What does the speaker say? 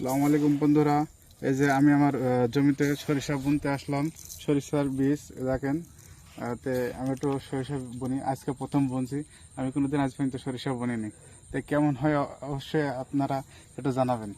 আসসালামু আলাইকুম বন্ধুরা। এই যে আমি আমার জমিতে সরিষা বুনতে আসলাম। সরিষার বীজ দেখেন। তে আমি একটু সরিষা বুনি, আজকে প্রথম বুনছি। আমি কোনোদিন আজ পর্যন্ত সরিষা বুনিনি। তো কেমন হয়? অবশ্যই আপনারা এটা জানাবেন।